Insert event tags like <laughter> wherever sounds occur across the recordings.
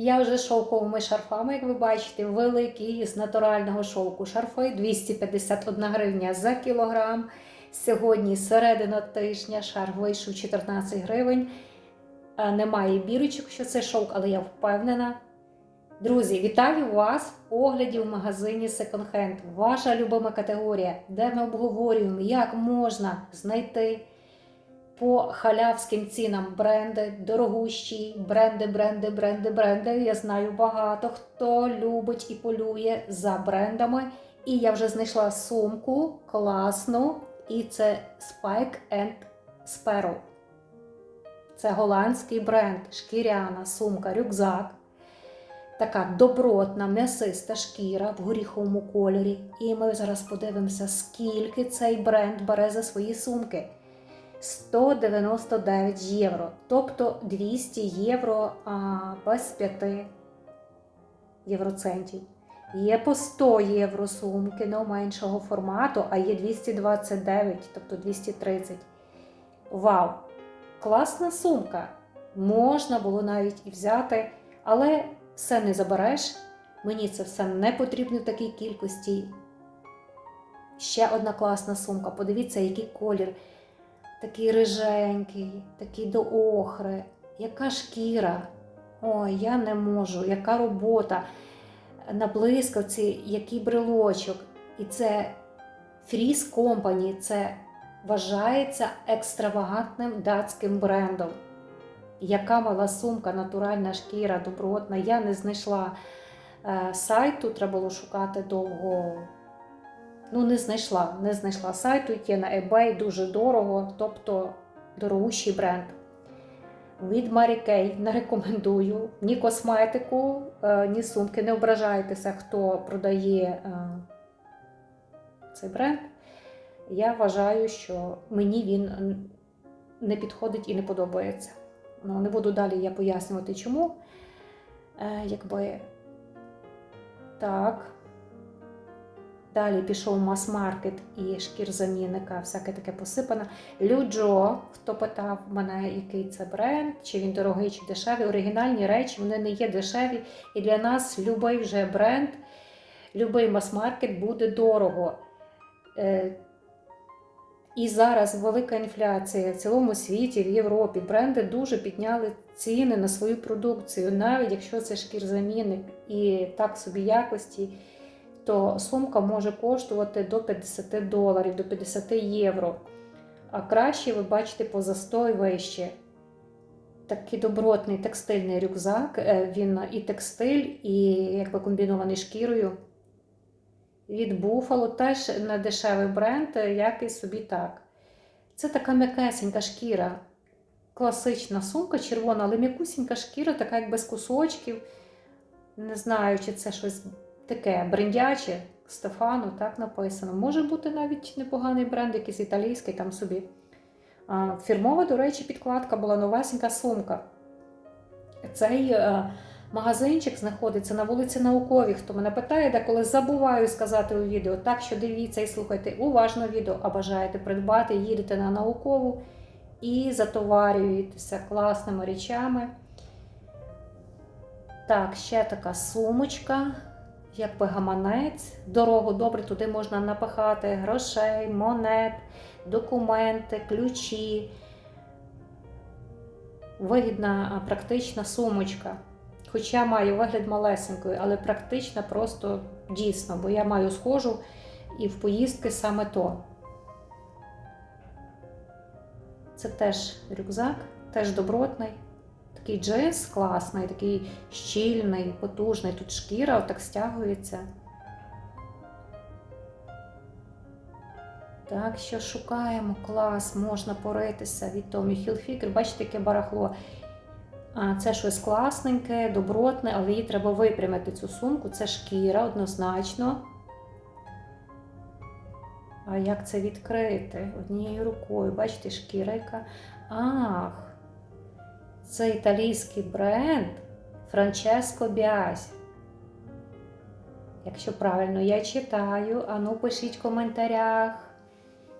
Я вже шовковими шарфами, як ви бачите, великі з натурального шовку шарфи 251 гривня за кілограм. Сьогодні середина тижня, шарф вийшов 14 гривень. Немає бірочок, що це шовк, але я впевнена. Друзі, вітаю вас в огляді в магазині Second Hand. Ваша любима категорія, де ми обговорюємо, як можна знайти по халявським цінам бренди, дорогущі, бренди, бренди, бренди, бренди. Я знаю багато хто любить і полює за брендами. І я вже знайшла сумку класну, і це Spike and Sparrow. Це голландський бренд, шкіряна сумка, рюкзак. Така добротна, м'ясиста шкіра в горіховому кольорі. І ми зараз подивимося, скільки цей бренд бере за свої сумки. 199 євро, тобто 200 євро а, без 5 євроцентів. Є по 100 євро сумки не меншого формату, а є 229, тобто 230. Вау! Класна сумка! Можна було навіть і взяти, але все не забереш. Мені це все не потрібно в такій кількості. Ще одна класна сумка. Подивіться, який колір. Такий риженький, такий до охри. Яка шкіра. Ой, я не можу, яка робота. На блискавці, який брелочок. І це Fries Company, це вважається екстравагантним датським брендом. Яка мала сумка, натуральна шкіра, добротна. Я не знайшла е, сайту, треба було шукати довго. Ну, не знайшла, не знайшла сайту, є на eBay дуже дорого, тобто дорогущий бренд. Від Mary Kay не рекомендую ні косметику, е, ні сумки. Не ображайтеся, хто продає е, цей бренд. Я вважаю, що мені він не підходить і не подобається. Ну, не буду далі я пояснювати, чому. Е, якби так. Далі пішов мас-маркет і шкірзамінника, всяке таке посипане. Люджо, хто питав мене, який це бренд, чи він дорогий, чи дешевий. Оригінальні речі вони не є дешеві. І для нас будь-який вже бренд, будь-який мас-маркет буде дорого. Е, і зараз велика інфляція в цілому світі, в Європі. Бренди дуже підняли ціни на свою продукцію, навіть якщо це шкірзамінник і так собі якості, то сумка може коштувати до 50 доларів, до 50 євро. А краще ви бачите по застой вище. Такий добротний текстильний рюкзак. е, Він і текстиль, і якби комбінований шкірою. Від Buffalo теж не дешевий бренд, як і собі так. Це така м'якесенька шкіра. Класична сумка червона, але м'якусінька шкіра, така як без кусочків. Не знаю, чи це щось таке брендяче. Стефано, так написано. Може бути навіть непоганий бренд, якийсь італійський там собі. Фірмова, до речі, підкладка була новесенька сумка. Цей е, магазинчик знаходиться на вулиці Науковій. Хто мене питає, деколи забуваю сказати у відео. Так що дивіться і слухайте уважно відео, а бажаєте придбати, їдете на наукову і затоварюєтеся класними речами. Так, ще така сумочка, якби гаманець. Дорогу добре, туди можна напихати грошей, монет, документи, ключі. Вигідна, практична сумочка. Хоча маю вигляд малесенької, але практична просто дійсно, бо я маю схожу і в поїздки саме то. Це теж рюкзак, теж добротний. Такий джинс класний, такий щільний, потужний. Тут шкіра отак стягується. Так, що шукаємо клас, можна поритися від Tommy Hilfiger. Бачите, яке барахло. А, Це щось класненьке, добротне, але її треба випрямити цю сумку. Це шкіра однозначно. А як це відкрити? Однією рукою. Бачите, шкіра яка. Ах, це італійський бренд Франческо Біазі. Якщо правильно я читаю, ану пишіть в коментарях,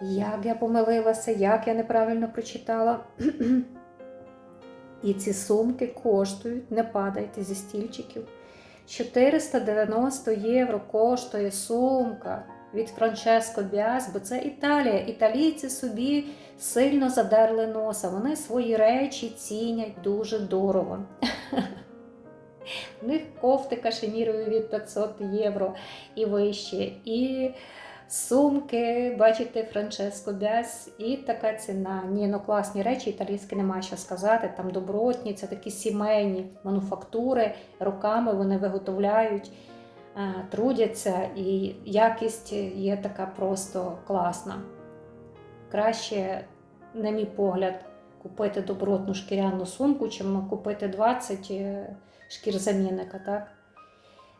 як я помилилася, як я неправильно прочитала. <clears throat> І ці сумки коштують, не падайте зі стільчиків. 490 євро коштує сумка від Франческо Біас, бо це Італія. Італійці собі сильно задерли носа. Вони свої речі цінять дуже дорого. У них кофти кашемірові від 500 євро і вище. І сумки, бачите, Франческо Бяс, і така ціна. Ні, ну класні речі, італійські нема що сказати. Там добротні, це такі сімейні мануфактури, руками вони виготовляють, трудяться, і якість є така просто класна. Краще, на мій погляд, купити добротну шкіряну сумку, чим купити 20 е, шкір замінника, так?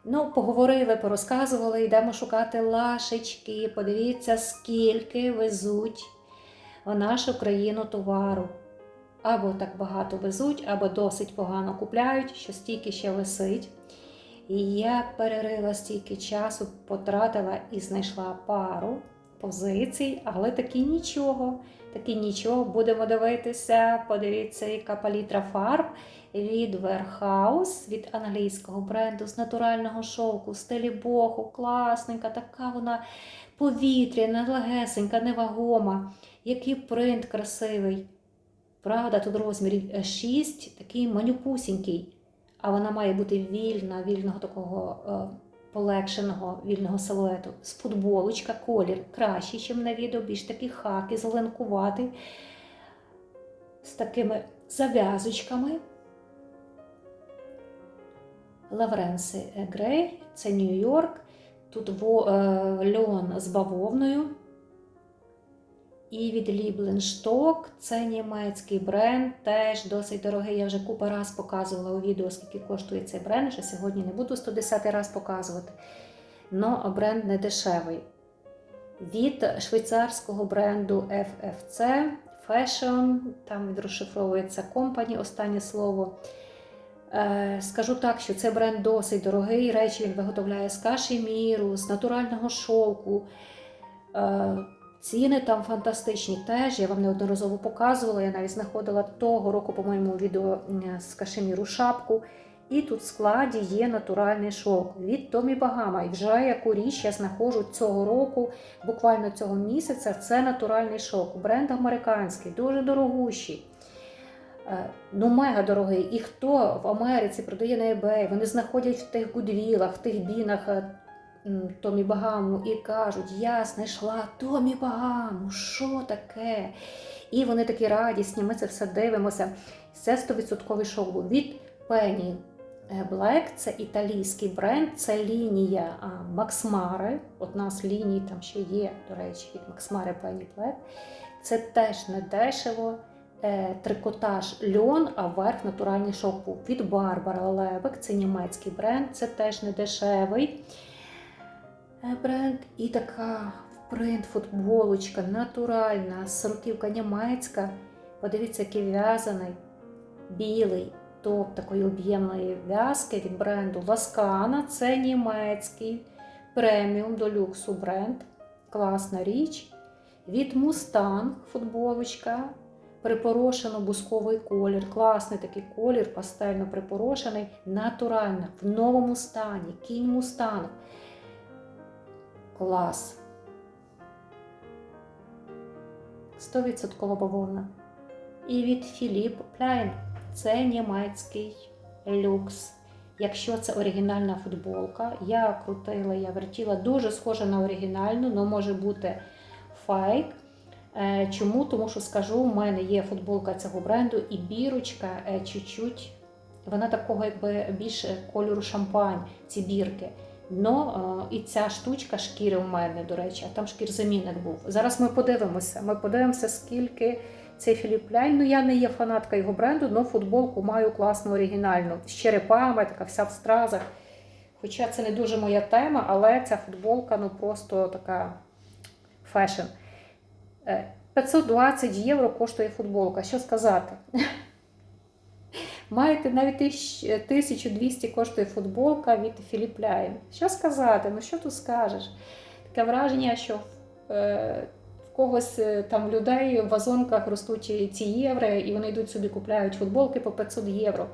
Ну, поговорили, порозказували, йдемо шукати лашечки. Подивіться, скільки везуть в нашу країну товару. Або так багато везуть, або досить погано купляють, що стільки ще висить. І я перерила стільки часу, потратила і знайшла пару позицій, але таки нічого. Таки нічого, будемо дивитися. Подивіться, яка палітра фарб від Warehouse, від англійського бренду з натурального шовку, в стилі боху, класненька, така вона повітряна, легесенька, невагома. Який принт красивий. Правда, тут розмір 6, такий манюпусінький. А вона має бути вільна, вільного такого е, полегшеного вільного силуету. З футболочка, колір кращий, ніж на відео, більш такий хаки, зеленкуватий, з такими зав'язочками. Лавренси Грей, це Нью-Йорк. Тут е, льон з бавовною. І від Liebenstock, це німецький бренд, теж досить дорогий. Я вже купа раз показувала у відео, скільки коштує цей бренд. Ще сьогодні не буду 110 раз показувати. Но бренд не дешевий. Від швейцарського бренду FFC Fashion, там відрозшифровується Company, останнє слово. Е, Скажу так, що цей бренд досить дорогий. Речі він виготовляє з кашеміру, з натурального шовку. Ціни там фантастичні теж. Я вам неодноразово показувала. Я навіть знаходила того року, по-моєму, відео з кашеміру шапку. І тут в складі є натуральний шовк від Томі Багама. І вже яку річ я знаходжу цього року, буквально цього місяця, це натуральний шовк. Бренд американський, дуже дорогущий. Е, Ну, мега дорогий. І хто в Америці продає на eBay, вони знаходять в тих гудвілах, в тих бінах Томі Багаму і кажуть, я знайшла Томі Багаму, що таке? І вони такі радісні, ми це все дивимося. Це 100% шоу від Penny Black, це італійський бренд, це лінія Максмари. Одна з ліній там ще є, до речі, від Максмари Penny Black. Це теж не дешево. Е, трикотаж льон, а верх натуральний шовк від Барбара Лебек, це німецький бренд, це теж не дешевий бренд. І така принт, футболочка, натуральна, сороківка німецька. Подивіться, який в'язаний, білий топ такої об'ємної в'язки від бренду Ласкана. Це німецький преміум до люксу бренд. Класна річ. Від Мустанг футболочка. Припорошено бусковий колір, класний такий колір, пастельно припорошений, натурально, в новому стані, кінь мустанг. Клас. 100% бавовна. І від Філіп Пляйн. Це німецький люкс. Якщо це оригінальна футболка, я крутила, я вертіла, дуже схожа на оригінальну, але може бути фейк. Е, чому? Тому що скажу, у мене є футболка цього бренду і бірочка е, чуть-чуть, вона такого якби більше кольору шампань, ці бірки. Но і ця штучка шкіри у мене, до речі, а там шкірзамінник був. Зараз ми подивимося. Ми подивимося, скільки цей Філіп Ляйн. Ну, я не є фанатка його бренду, але футболку маю класну оригінальну. З черепами, така вся в стразах. Хоча це не дуже моя тема, але ця футболка ну просто така фешн. 520 євро коштує футболка. Що сказати? Маєте навіть 1200 коштує футболка від Філіп Ляєн. Що сказати? Ну що тут скажеш? Таке враження, що е, когось е, там людей в вазонках ростуть ці євро, і вони йдуть собі купляють футболки по 500 євро.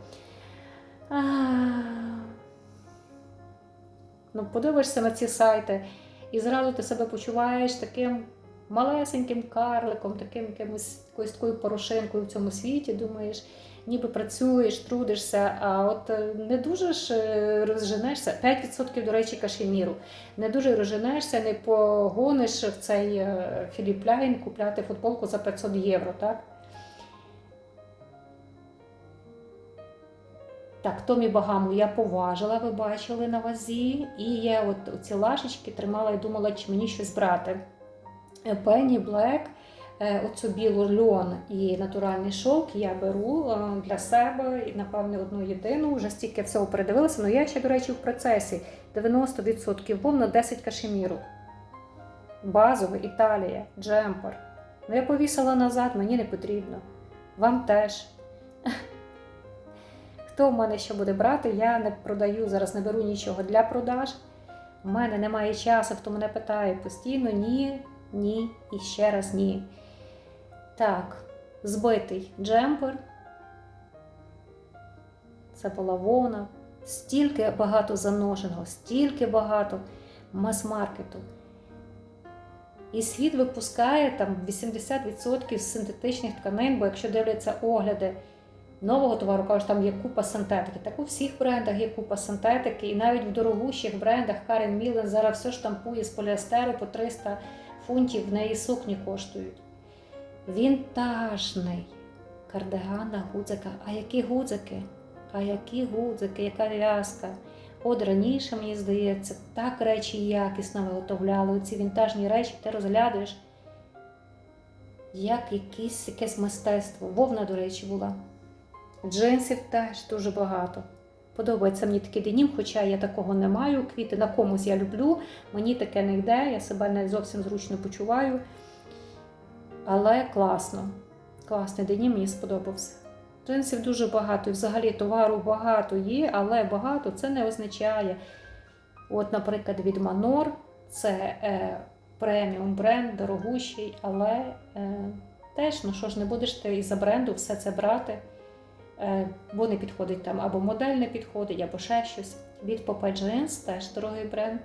Ну, подивишся на ці сайти, і зразу ти себе почуваєш таким малесеньким карликом, таким якимось якоюсь такою порошинкою в цьому світі. Думаєш, ніби працюєш, трудишся, а от е, не дуже ж е, розженешся. 5%, до речі, кашеміру. Не дуже розженешся, не погониш в цей е, Філіп Ляйн купляти футболку за 500 євро, так? Так, Томі Багаму я поважила, ви бачили на вазі, і я от ці лашечки тримала і думала, чи мені щось брати. Пенні Блек, оцю білу льон і натуральний шовк я беру е, для себе, і, напевне, одну єдину. Вже стільки всього передивилася. але я ще, до речі, в процесі 90% вовна, 10 кашеміру. Базовий, Італія, джемпер. Ну, я повісила назад, мені не потрібно. Вам теж. Хто в мене що буде брати, я не продаю, зараз не беру нічого для продаж. У мене немає часу, хто мене питає постійно ні, ні і ще раз ні. Так, збитий джемпер. Це була вона. Стільки багато заношеного, стільки багато мас-маркету. І світ випускає там 80% синтетичних тканин, бо якщо дивляться огляди нового товару, кажуть, там є купа синтетики. Так у всіх брендах є купа синтетики, і навіть в дорогущих брендах Карен Мілен зараз все штампує з поліестеру по 300 фунтів, в неї сукні коштують. Вінтажний кардиган на гудзика. А які гудзики? А які гудзики, яка в'язка? От раніше, мені здається, так речі якісно виготовляли. Ці вінтажні речі ти розглядаєш, як якісь, якесь мистецтво. Вовна, до речі, була. Джинсів теж дуже багато. Подобається мені такий денім, хоча я такого не маю. Квіти на комусь я люблю, мені таке не йде, я себе не зовсім зручно почуваю. Але класно. Класний денім мені сподобався. Джинсів дуже багато, і взагалі товару багато є, але багато це не означає. От, наприклад, від Manor це е, преміум бренд, дорогущий, але е, теж, ну що ж, не будеш ти із-за бренду все це брати, е, бо не підходить там або модель не підходить, або ще щось. Від Popeye Jeans теж дорогий бренд.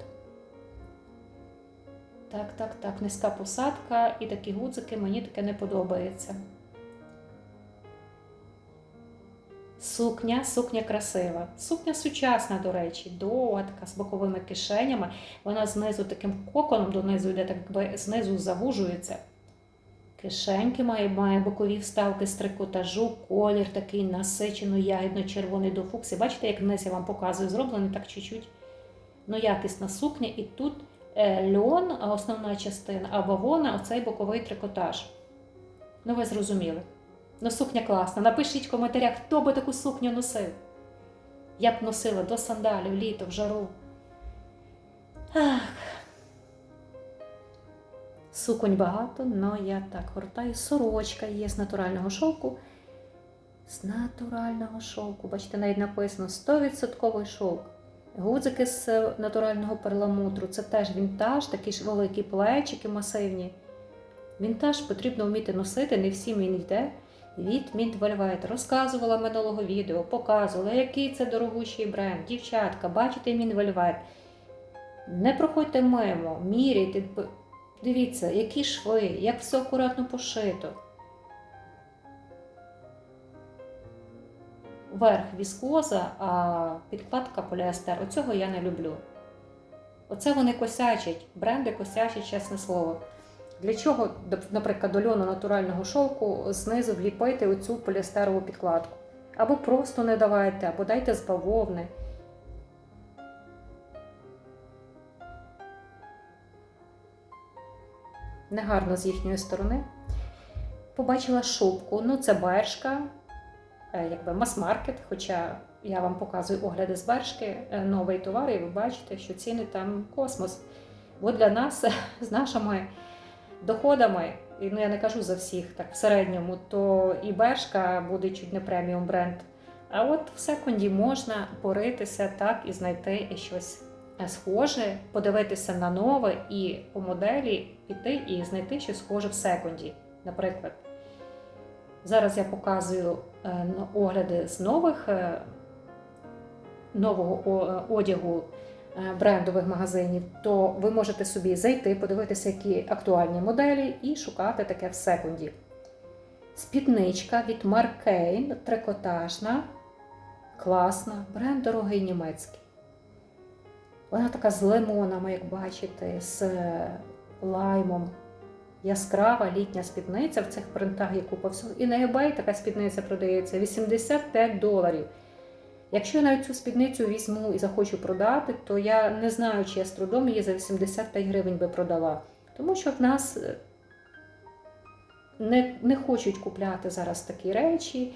Так, так, так, низька посадка і такі гудзики, мені таке не подобається. Сукня, сукня красива. Сукня сучасна, до речі, довга така з боковими кишенями. Вона знизу таким коконом донизу йде, так якби знизу завужується. Кишеньки має, має бокові вставки з трикотажу, колір такий насичено ягідно-червоний до фуксі. Бачите, як вниз я вам показую, зроблений так чуть-чуть. Ну, якісна сукня, і тут льон, основна частина, а бавона оцей боковий трикотаж. Ну, ви зрозуміли. Ну, сукня класна. Напишіть в коментарях, хто би таку сукню носив. Я б носила до сандалів, літо, в жару. Ах. Суконь багато, але я так гортаю. Сорочка є з натурального шовку. З натурального шовку. Бачите, навіть написано 100% шовк. Гудзики з натурального перламутру. Це теж вінтаж, такі ж великі плечики масивні. Вінтаж потрібно вміти носити, не всім він йде. Від Velvet. Розказувала минулого відео, показувала, який це дорогущий бренд. Дівчатка, бачите Velvet. Не проходьте мимо, міряйте, дивіться, які шви, як все акуратно пошито. Верх віскоза, а підкладка поліестер. Оцього я не люблю. Оце вони косячать, бренди косячать, чесне слово. Для чого, наприклад, до льону натурального шовку знизу вліпити оцю поліестерову підкладку? Або просто не давайте, або дайте з бавовни. Негарно з їхньої сторони. Побачила шубку, ну це бершка, якби мас-маркет, хоча я вам показую огляди з бершки, новий товар, і ви бачите, що ціни там космос. Бо для нас з нашими доходами, і ну я не кажу за всіх, так в середньому, то і Бершка буде чуть не преміум бренд. А от в секунді можна поритися так і знайти щось е, схоже, подивитися на нове і по моделі піти і знайти щось схоже в секунді. Наприклад, зараз я показую е, огляди з нових е, нового е, одягу брендових магазинів, то ви можете собі зайти, подивитися, які актуальні моделі, і шукати таке в секунді. Спідничка від Маркейн, трикотажна, класна, бренд дорогий німецький. Вона така з лимонами, як бачите, з лаймом. Яскрава літня спідниця в цих принтах купа всього. І на eBay така спідниця продається 85 доларів. Якщо я навіть цю спідницю візьму і захочу продати, то я не знаю, чи я з трудом її за 85 гривень би продала. Тому що в нас е, не, не хочуть купляти зараз такі речі.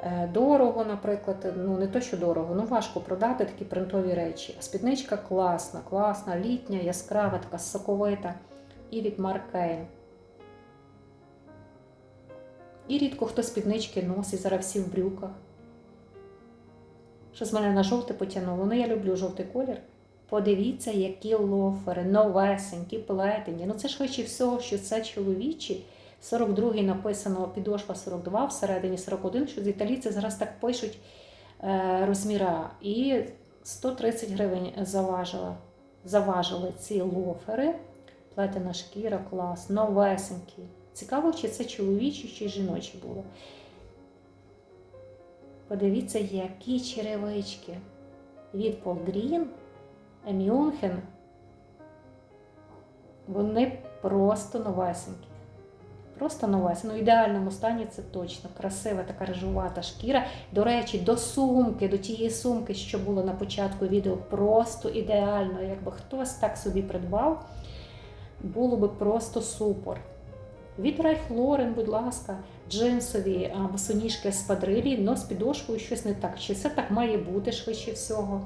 Е, Дорого, наприклад, ну не то, що дорого, ну важко продати такі принтові речі. А спідничка класна, класна, літня, яскрава, така соковита. І від Маркейн. І рідко хто спіднички носить, зараз всі в брюках. Що з мене на жовте потягнуло. Ну, я люблю жовтий колір. Подивіться, які лофери, новесенькі, плетені. Ну це швидше всього, що це чоловічі. 42-й написано підошва 42, всередині 41, що італійці зараз так пишуть е, розміра. І 130 гривень заважила. заважили ці лофери. Плетена шкіра, клас, новесенькі. Цікаво, чи це чоловічі, чи жіночі було. Подивіться, які черевички від Green, Мюнхен. Вони просто новесенькі. Просто новесенькі. Ну, в ідеальному стані це точно. Красива така рижувата шкіра. До речі, до сумки, до тієї сумки, що було на початку відео, просто ідеально. Якби хтось так собі придбав, було би просто супер. Від Райф Лорен, будь ласка, джинсові а, босоніжки з падрилі, але з підошвою щось не так. Чи це так має бути швидше всього?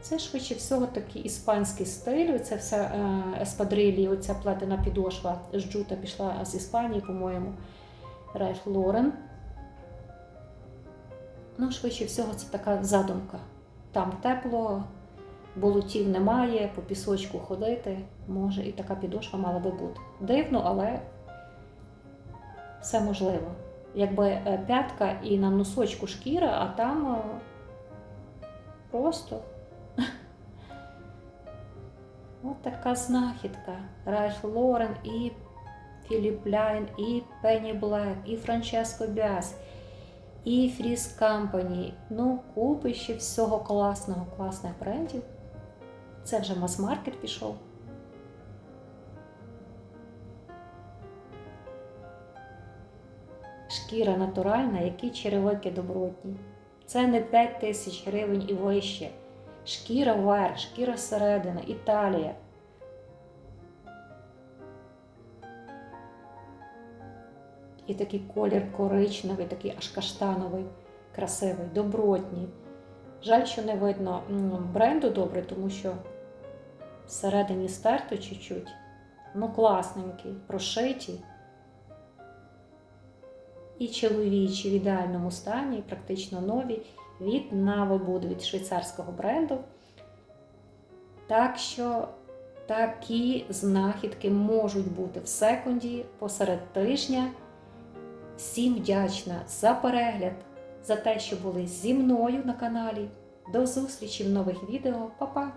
Це швидше всього такий іспанський стиль. Все е, еспадрилі, оця плетена підошва з джута пішла з Іспанії, по-моєму. Райф Лорен. Ну, швидше всього, це така задумка. Там тепло, болотів немає, по пісочку ходити. Може, і така підошва мала би бути. Дивно, але все можливо. Якби е, п'ятка і на носочку шкіра, а там е, просто. <laughs> От така знахідка. Райф Лорен і Філіп Ляйн, і Пенні Блек, і Франческо Бяс, і Фріз Компані. Ну, купище всього класного, класних брендів. Це вже мас-маркет пішов. Шкіра натуральна, які черевики добротні. Це не 5 тисяч гривень і вище. Шкіра верх, шкіра середина, Італія. І такий колір коричневий, такий аж каштановий, красивий, добротній. Жаль, що не видно бренду добре, тому що всередині стерто чуть-чуть. Ну, класненький, прошиті. І чоловічі в ідеальному стані, практично нові, від Navabud, від швейцарського бренду. Так що такі знахідки можуть бути в секунді посеред тижня. Всім вдячна за перегляд, за те, що були зі мною на каналі. До зустрічі в нових відео. Па-па!